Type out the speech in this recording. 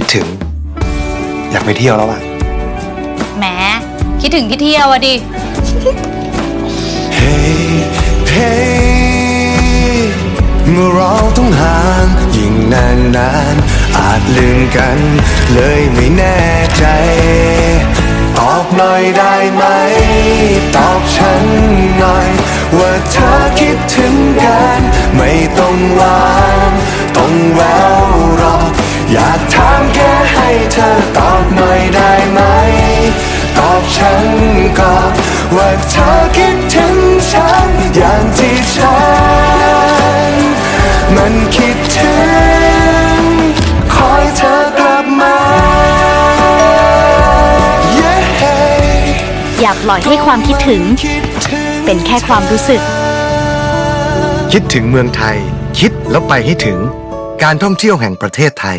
คิดถึง อยากไปเที่ยวแล้วอะแหมคิดถึงที่เที่ยวอะดิเฮ้เฮ้เมื่อเราต้องห่างยิ่งนานนานๆอาจลืมกัน เลยไม่แน่ใจ ตอบหน่อยได้ไหม ตอบฉันหน่อย ว่าเธอคิดถึงกัน ไม่ต้องหวาากถามแค่ให้เธอตอบหน่อยได้ไหม ตอบฉันก่อนว่าเธอคิดถึงฉัน อย่างที่ฉัน มันคิดถึง คอยเธอกลับมา Yeah อย่าปล่อยให้ความคิดถึงคิดถึง เป็นแค่ความรู้สึก คิดถึงเมืองไทย คิดแล้วไปให้ถึงการท่องเที่ยวแห่งประเทศไทย